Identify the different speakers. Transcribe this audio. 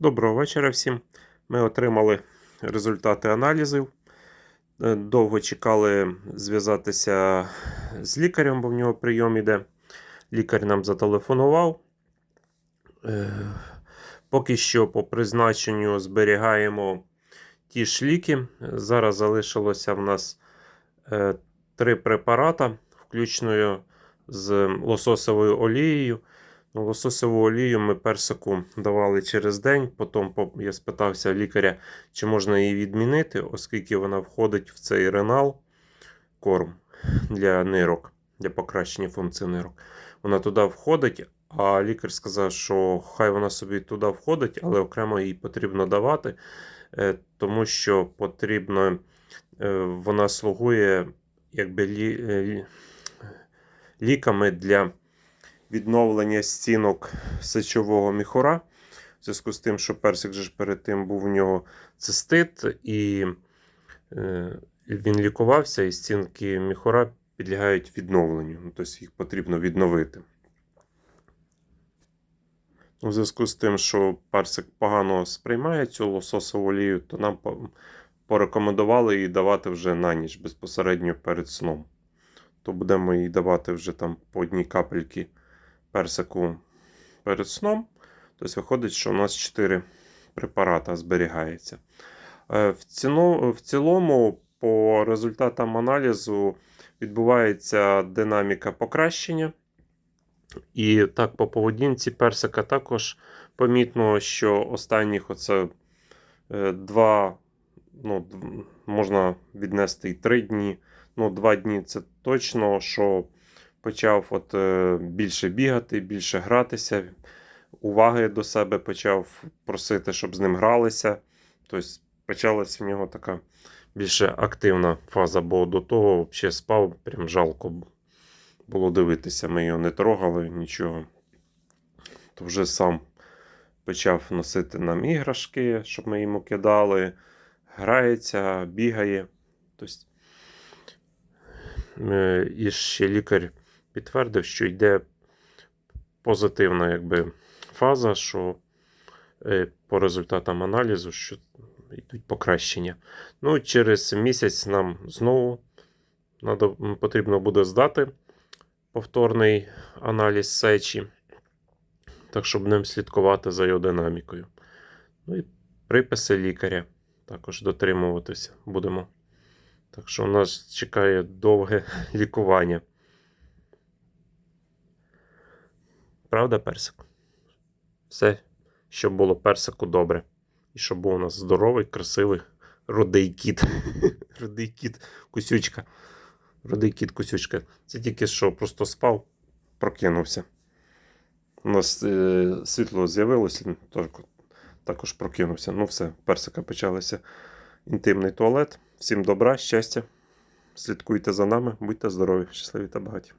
Speaker 1: Доброго вечора всім. Ми отримали результати аналізів. Е, Довго чекали зв'язатися з лікарем, бо в нього прийом іде. Лікар нам зателефонував. Е, Поки що по призначенню зберігаємо ті ж ліки. Зараз залишилося в нас е, три препарата, включно з лососовою олією. Лососову олію ми персику давали через день. Потім я спитався лікаря, чи можна її відмінити, оскільки вона входить в цей ренал корм для нирок, для покращення функції нирок. Вона туди входить, а лікар сказав, що хай вона собі туди входить, але окремо їй потрібно давати, е, тому що потрібно, е, вона слугує якби е, лі- ліками для відновлення стінок сечового міхура. В зв'язку з тим, що персик же ж перед тим був у нього цистит, і е, він лікувався, і стінки міхура підлягають відновленню. Ну, тобто їх потрібно відновити. У зв'язку з тим, що персик погано сприймає цю лососову олію, то нам порекомендували її давати вже на ніч безпосередньо перед сном. То будемо їй давати вже там по одній капельки персику перед сном. Тобто виходить, що у нас 4 препарата зберігається. Е, В, ціно, в цілому, по результатам аналізу відбувається динаміка покращення. І так, по поведінці персика також помітно, що останніх оце е, два, ну, можна віднести і три дні. Ну, два дні це точно, що почав от, е, більше бігати, більше гратися, уваги до себе почав просити, щоб з ним гралися. Тобто почалась в нього така більше активна фаза, бо до того взагалі спав, прям жалко було дивитися. Ми його не трогали, нічого. То вже сам почав носити нам іграшки, щоб ми йому кидали, грається, бігає. Тобто, е, і ще лікар підтвердив, що йде позитивна якби, фаза, що е, по результатам аналізу, що йдуть покращення. Ну, через місяць нам знову надо, потрібно буде здати повторний аналіз сечі, так що будемо слідкувати за його динамікою. Ну і приписи лікаря також дотримуватися будемо. Так що нас чекає довге лікування. Правда, персик? Все, щоб було персику добре. І щоб був у нас здоровий, красивий, рудий кіт. рудий кіт, кусючка. Рудий кіт, кусючка. Це тільки що просто спав, прокинувся. У нас е, світло з'явилося, так- також прокинувся. Ну, все, персика почалося інтимний туалет. Всім добра, щастя. Слідкуйте за нами, будьте здорові, щасливі та багаті.